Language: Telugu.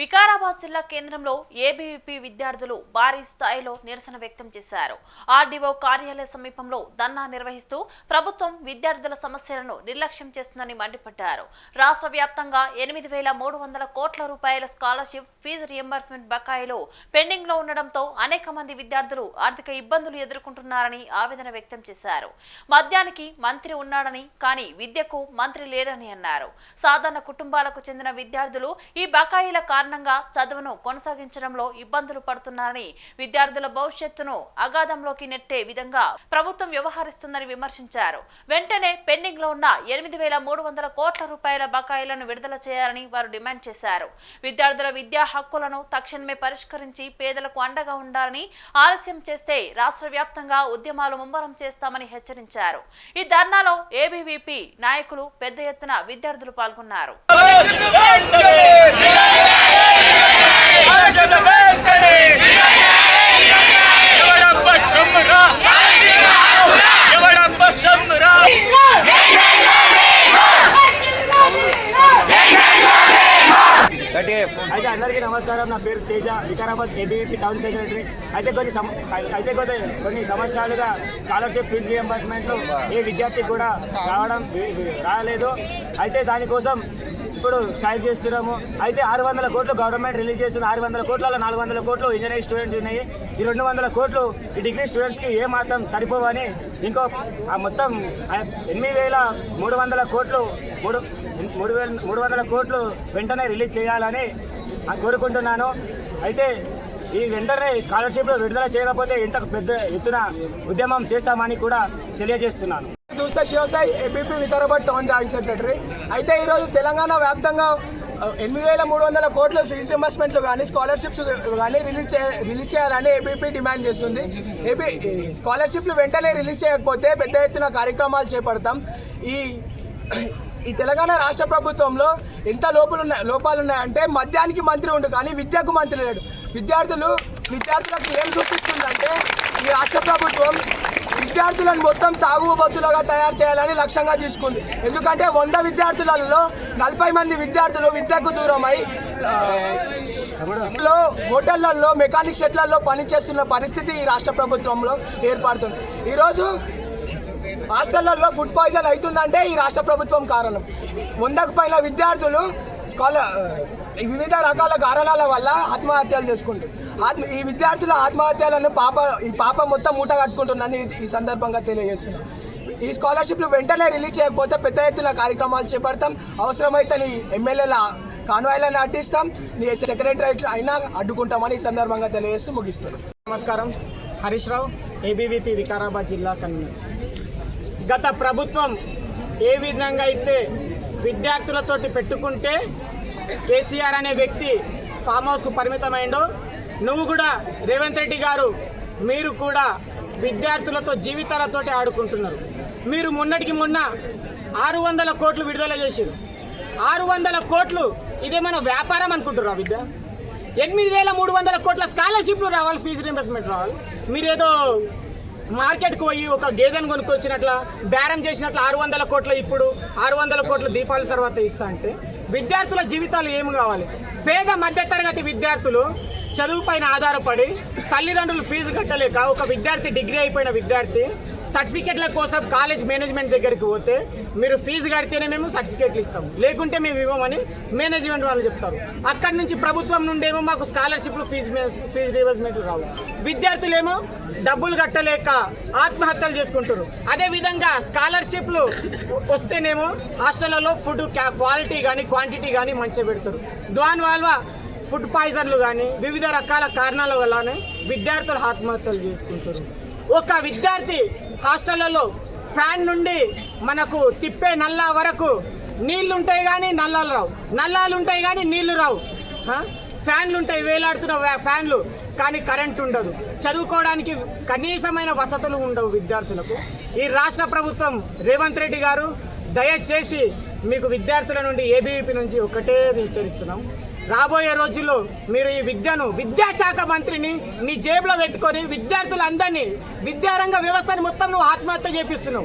వికారాబాద్ జిల్లా కేంద్రంలో ఏబీవీపీ విద్యార్థులు భారీ స్థాయిలో నిరసన వ్యక్తం చేశారు. ఆర్డీఓ కార్యాలయ సమీపంలో ధర్నా నిర్వహిస్తూ ప్రభుత్వం విద్యార్థుల సమస్యలను నిర్లక్ష్యం చేస్తుందని మండిపడ్డారు. రాష్ట్ర వ్యాప్తంగా ఎనిమిది వేల మూడు వందల కోట్ల రూపాయల స్కాలర్షిప్ ఫీజు రియంబర్స్మెంట్ బకాయిలు పెండింగ్లో ఉండడంతో అనేక మంది విద్యార్థులు ఆర్థిక ఇబ్బందులు ఎదుర్కొంటున్నారని ఆవేదన వ్యక్తం చేశారు. మద్యానికి మంత్రి ఉన్నాడని కానీ విద్యకు మంత్రి లేడని అన్నారు. సాధారణ కుటుంబాలకు చెందిన విద్యార్థులు ఈ బకాయిల కారణంగా చదువును కొనసాగించడంలో ఇబ్బందులు పడుతున్నారని విద్యార్థుల భవిష్యత్తును అగాధంలోకి నెట్టే విధంగా ప్రభుత్వం వ్యవహరిస్తుందని విమర్శించారు వెంటనే పెండింగ్లో ఉన్న ఎనిమిది వేల మూడు వందల కోట్ల రూపాయల బకాయిలను విడుదల చేయాలని వారు డిమాండ్ చేశారు విద్యార్థుల విద్యా హక్కులను తక్షణమే పరిష్కరించి పేదలకు అండగా ఉండాలని ఆలస్యం చేస్తే రాష్ట్ర వ్యాప్తంగా ఉద్యమాలు ముమ్మరం చేస్తామని హెచ్చరించారు ఈ ధర్నాలో ఏబీవీపీ నాయకులు పెద్ద ఎత్తున విద్యార్థులు పాల్గొన్నారు అయితే అందరికీ నమస్కారం. నా పేరు Teja. Vikarabad ABVP town secretary. అయితే కొన్ని అయితే కొన్ని కొన్ని సంవత్సరాలుగా స్కాలర్షిప్ ఫీజు రియంబర్స్మెంట్లు ఏ విద్యార్థికి కూడా రావడం రాలేదు. అయితే దానికోసం ఇప్పుడు స్టార్ట్ చేస్తున్నాము. అయితే ఆరు వందల కోట్లు గవర్నమెంట్ రిలీజ్ చేస్తుంది ఆరు వందల కోట్లలో నాలుగు వందల కోట్లు ఇంజనీరింగ్ స్టూడెంట్స్ ఉన్నాయి. ఈ రెండు వందల కోట్లు ఈ డిగ్రీ స్టూడెంట్స్కి ఏ మాత్రం సరిపోవని ఇంకో ఆ మొత్తం ఎనిమిది వేల మూడు వందల కోట్లు మూడు మూడు వేల మూడు వందల కోట్లు వెంటనే రిలీజ్ చేయాలని కోరుకుంటున్నాను. అయితే ఈ వెంటనే స్కాలర్షిప్లు విడుదల చేయకపోతే ఇంత పెద్ద ఎత్తున ఉద్యమం చేస్తామని కూడా తెలియజేస్తున్నాను. దూస్త Shivasai ABP Vikarabad town joint secretary. అయితే ఈరోజు తెలంగాణ వ్యాప్తంగా ఎనిమిది వేల మూడు వందల కోట్ల ఫీజు రింబర్స్మెంట్లు కానీ స్కాలర్షిప్స్ కానీ రిలీజ్ చే రిలీజ్ చేయాలని ఏపీపీ డిమాండ్ చేస్తుంది. ఏపీ స్కాలర్షిప్లు వెంటనే రిలీజ్ చేయకపోతే పెద్ద ఎత్తున కార్యక్రమాలు చేపడతాం. ఈ ఈ తెలంగాణ రాష్ట్ర ప్రభుత్వంలో ఎంత లోపాలు ఉన్నాయి లోపాలు ఉన్నాయంటే మద్యానికి మంత్రి ఉండు కానీ విద్యకు మంత్రి లేడు. విద్యార్థులు విద్యార్థులకు ఏం చూపిస్తుందంటే ఈ రాష్ట్ర ప్రభుత్వం విద్యార్థులను మొత్తం తాగుబోతులుగా తయారు చేయాలని లక్ష్యంగా తీసుకుంది. ఎందుకంటే వంద విద్యార్థులలో నలభై మంది విద్యార్థులు విద్యకు దూరమై ఆ, లో హోటళ్ళలో మెకానిక్ షెడ్లలో పనిచేస్తున్న పరిస్థితి ఈ రాష్ట్ర ప్రభుత్వంలో ఏర్పడుతుంది. ఈరోజు హాస్టళ్ళలో ఫుడ్ పాయిజన్ అవుతుందంటే ఈ రాష్ట్ర ప్రభుత్వం కారణం. వందకు పైన విద్యార్థులు స్కాలర్ వివిధ రకాల కారణాల వల్ల ఆత్మహత్యలు చేసుకుంటారు. ఆత్మ ఈ విద్యార్థుల ఆత్మహత్యలను పాప ఈ పాప మొత్తం మూట కట్టుకుంటుందని ఈ- సందర్భంగా తెలియజేస్తున్నాం. ఈ స్కాలర్షిప్లు వెంటనే రిలీజ్ చేయకపోతే పెద్ద ఎత్తున కార్యక్రమాలు చేపడతాం. అవసరమైతే నీ ఎమ్మెల్యేల కాన్వాయ్లను అడ్డిస్తాం. నీ సెక్రటరేట్ అయినా అడ్డుకుంటామని ఈ సందర్భంగా తెలియజేస్తూ ముగిస్తున్నాం. నమస్కారం. హరీష్ రావు ఏబీవీపీ వికారాబాద్ జిల్లా కన్వీనర్. గత ప్రభుత్వం ఏ విధంగా అయితే విద్యార్థులతోటి పెట్టుకుంటే కేసీఆర్ అనే వ్యక్తి ఫామ్ హౌస్కు పరిమితమైండు నువ్వు కూడా రేవంత్ రెడ్డి గారు మీరు కూడా విద్యార్థులతో జీవితాలతోటి ఆడుకుంటున్నారు. మీరు మొన్నటికి మొన్న ఆరు వందల కోట్లు విడుదల చేసారు ఆరు వందల కోట్లు ఇదేమైనా వ్యాపారం అనుకుంటున్నారా విద్య? ఎనిమిది వేల మూడు వందల కోట్ల స్కాలర్షిప్లు రావాలి ఫీజు రీంబర్స్మెంట్ రావాలి. మీరేదో మార్కెట్కి పోయి ఒక గేదెను కొనుక్కొచ్చినట్ల బేరం చేసినట్లు ఆరు వందల కోట్ల ఇప్పుడు ఆరు వందల కోట్ల దీపాల తర్వాత ఇస్తా అంటే విద్యార్థుల జీవితాలు ఏమి కావాలి? పేద మధ్యతరగతి విద్యార్థులు చదువు పైన ఆధారపడి తల్లిదండ్రులు ఫీజు కట్టలేక ఒక విద్యార్థి డిగ్రీ అయిపోయిన విద్యార్థి సర్టిఫికెట్ల కోసం కాలేజ్ మేనేజ్మెంట్ దగ్గరికి పోతే మీరు ఫీజు కడితేనే మేము సర్టిఫికెట్లు ఇస్తాం లేకుంటే మేము ఇవ్వమని మేనేజ్మెంట్ వాళ్ళు చెప్తారు. అక్కడి నుంచి ప్రభుత్వం నుండేమో మాకు స్కాలర్షిప్లు ఫీజు ఫీజు రివర్స్మెంట్లు రావు. విద్యార్థులేమో డబ్బులు కట్టలేక ఆత్మహత్యలు చేసుకుంటారు అదే విధంగా స్కాలర్షిప్లు వస్తేనేమో హాస్టళ్ళలో ఫుడ్ క్వాలిటీ కానీ క్వాంటిటీ కానీ మంచిగా పెడతారు దానివల్ల ఫుడ్ పాయిజన్లు కానీ వివిధ రకాల కారణాల వల్లనే విద్యార్థులు ఆత్మహత్యలు చేసుకుంటారు ఒక విద్యార్థి హాస్టళ్ళలో ఫ్యాన్ నుండి మనకు తిప్పే నల్లా వరకు నీళ్ళు ఉంటాయి కానీ నల్లాలు రావు. నల్లాలు ఉంటాయి కానీ నీళ్ళు రావు. ఫ్యాన్లు ఉంటాయి వేలాడుతున్న ఫ్యాన్లు. కానీ కరెంట్ ఉండదు. చదువుకోవడానికి కనీసమైన వసతులు ఉండవు విద్యార్థులకు. ఈ రాష్ట్ర ప్రభుత్వం రేవంత్ రెడ్డి గారు దయచేసి మీకు విద్యార్థుల నుండి ఏబీవీపీ నుంచి ఒకటే హెచ్చరిస్తున్నాం రాబోయే రోజుల్లో మీరు ఈ విద్యను విద్యాశాఖ మంత్రిని మీ జేబులో పెట్టుకొని విద్యార్థులందరినీ విద్యారంగ వ్యవస్థని మొత్తం నువ్వు ఆత్మహత్య చేపిస్తున్నావు.